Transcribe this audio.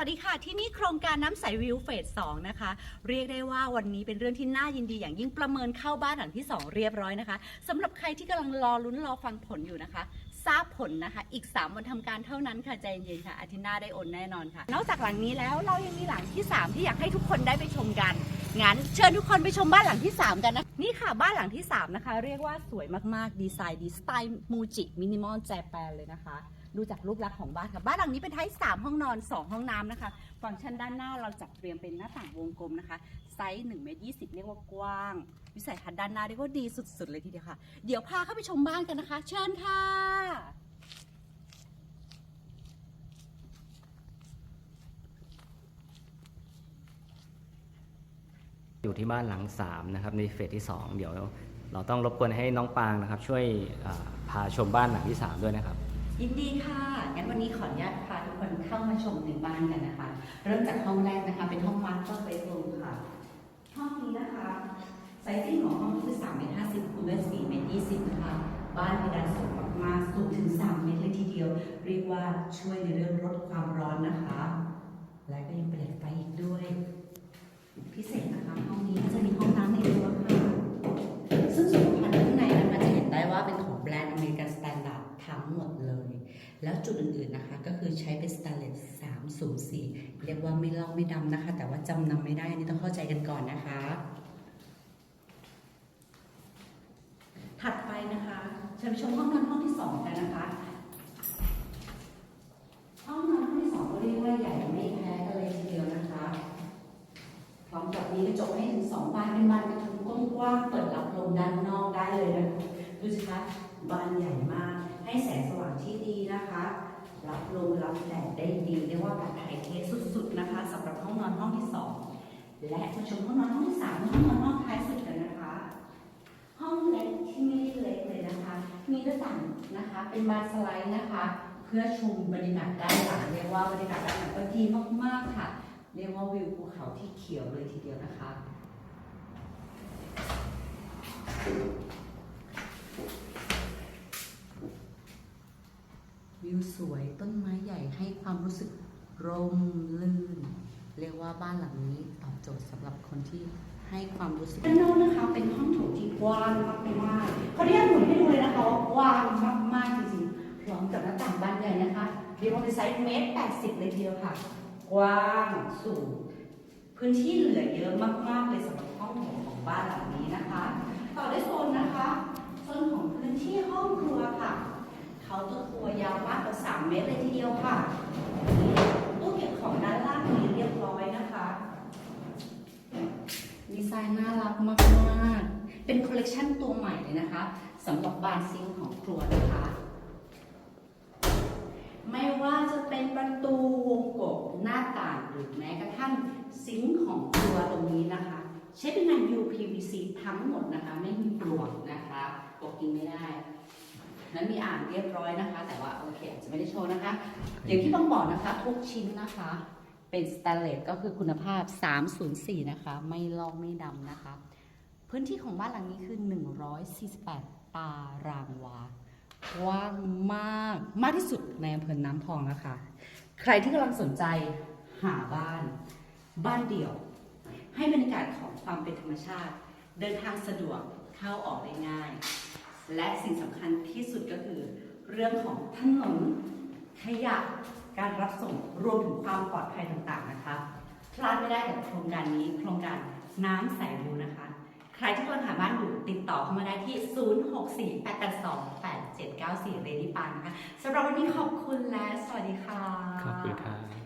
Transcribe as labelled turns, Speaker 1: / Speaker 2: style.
Speaker 1: วัสดีค่ะ ที่นี่โครงการน้ำใสวิวเฟส2นะคะ เรียกได้ว่าวันนี้เป็นเรื่องที่น่ายินดีอย่างยิ่งประเมินเข้าบ้านหลังที่ 2 เรียบร้อยนะคะสำหรับใครที่กำลังรอลุ้นรอฟังผลอยู่นะคะ ทราบผลนะคะ อีก 3 วันทำการเท่านั้นค่ะ ใจเย็นๆค่ะ อาทิตย์หน้าได้โอนแน่นอนค่ะ นอกจากหลังนี้แล้วเรายังมีหลังที่ 3 ที่อยากให้ทุกคนได้ไปชมกันงั้นเชิญทุกคนไปชมบ้านหลังที่ 3 กันนะ นี่ค่ะบ้านหลังที่ 3 นะคะ เรียกว่าสวยมากๆ ดีไซน์ดีสไตล์มูจิมินิมอลแจแปนเลยนะคะ ดูจากรูปลักษณ์ของบ้านค่ะ บ้านหลังนี้เป็นไทป์3ห้องนอน 2 ห้องน้ำนะคะ ฟังก์ชันด้านหน้าเราจัดเตรียมเป็นหน้าต่างวงกลมนะคะ ไซส์1เมตร20 เรียกว่ากว้าง วิสัยทัศน์ด้านหน้าเรียกว่าดีสุด ๆ เลยทีเดียวค่ะ เดี๋ยวพาเข้าไปชมบ้านกันนะคะ เชิญค่ะ
Speaker 2: อยู่ที่บ้านหลัง3นะครับในเฟสที่ 2 เดี๋ยวเราต้องรบกวนให้น้องปางนะครับ ช่วยอ่าพาชมบ้านหลังที่ 3 ด้วยนะครับ
Speaker 1: ยินดีค่ะ งั้นวันนี้ขออนุญาตพาทุกคนเข้ามาชมในบ้านกันนะคะ เริ่มจากห้องแรกนะคะ เป็นห้องมาสเตอร์เบดรูมค่ะ ห้องนี้นะคะ ไซซิ่งของห้องคือ3เมตร50คูณด้วย4เมตร20นะคะบ้านเพดานสูงมากๆสูงถึง 3 เมตรเลยทีเดียว เรียกว่าช่วยในเรื่องลดความร้อนนะคะ และก็ยังประหยัดไฟอีกด้วย พิเศษนะคะ ห้องนี้ก็จะมีห้องน้ำในตัวค่ะ เป็นสแตนเลส304 เรียกว่าไม่ลอกไม่ดำนะคะ แต่ว่าจำนำไม่ได้อนี้ต้องเข้าใจกันก่อนนะคะ ถัดไปนะคะเชิญชมห้องนอนห้องที่ 2 กันนะคะ ห้องนอนห้องที่2ก็เรียกว่าใหญ่ไม่แพ้กันเลยทีเดียวนะคะพร้อมกับมีกระจกให้ถึงสองบานเป็นบานกระทุงกว้างเปิดรับลมด้านนอกได้เลยนะคะดูสิคะบานใหญ่มากให้แสงสว่างที่ดีนะคะ รับลมรับแดดได้ดีเรียกว่าแบบไทยเทสุดๆนะคะสำหรับห้องนอนห้องที่สองและมาชมห้องนอนห้องที่สามห้องนอนห้องท้ายสุดกันนะคะ ห้องเล็กที่ไม่ได้เล็กเลยนะคะ มีหน้าต่างนะคะ เป็นบานสไลด์นะคะ เพื่อชมบรรยากาศด้านหลังเรียกว่าบรรยากาศด้านหลังก็ดีมากๆค่ะ เรียกว่าวิวภูเขาที่เขียวเลยทีเดียวนะคะ วิวสวยต้นไม้ใหญ่ให้ความรู้สึกร่มลื่น เรียกว่าบ้านหลังนี้ตอบโจทย์สำหรับคนที่ให้ความรู้สึกด้านนอกนะคะ เป็นห้องโถงที่กว้างมากๆเขาเรียกหมุนให้ดูเลยนะคะว่ากว้างมากๆจริงๆพร้อมกับหน้าต่างบานใหญ่นะคะเรียกว่าเป็นไซส์เมตรแปดสิบเลยทีเดียวค่ะ กว้างสูงพื้นที่เหลือเยอะมากๆเลยสำหรับ ตรเลยทีเดียวค่ะตู้เก็บของด้านล่างมีเรียบร้อยนะคะดีไซน์น่ารักมากๆ เป็นคอลเลกชันตัวใหม่เลยนะคะสำหรับบานซิงของครัวนะคะ ไม่ว่าจะเป็นประตูวงกบหน้าต่างหรือแม้กระทั่งซิงของครัวตรงนี้นะคะ ใช้เป็นงาน UPVC ทั้งหมดนะคะ ไม่มีปลวกนะคะปลวกกินไม่ได้ นั้นมีอ่างเรียบร้อยนะคะ แต่ว่าโอเคอาจจะไม่ได้โชว์นะคะ อย่างที่ต้องบอกนะคะ ทุกชิ้นนะคะ เป็นสแตนเลสก็คือคุณภาพ 304 นะคะ ไม่ลอกไม่ดำนะคะ พื้นที่ของบ้านหลังนี้คือ 148 ตารางวากว้างมากมากที่สุดในอำเภอน้ำพองนะคะ ใครที่กำลังสนใจหาบ้าน บ้านเดี่ยว ให้บรรยากาศของความเป็นธรรมชาติ เดินทางสะดวกเข้าออกได้ง่าย และสิ่งสำคัญที่สุดก็คือ เรื่องของถนนขยะการรับส่งรวมถึงความปลอดภัยต่างๆนะคะพลาดไม่ได้กับโครงการนี้โครงการน้ำใสรูนะคะ ใครที่กำลังหาบ้านอยู่ติดต่อเข้ามาได้ที่ 0648828794 เรดี้ปานนะคะสำหรับวันนี้ขอบคุณและสวัสดีค่ะ
Speaker 2: ขอบคุณครับ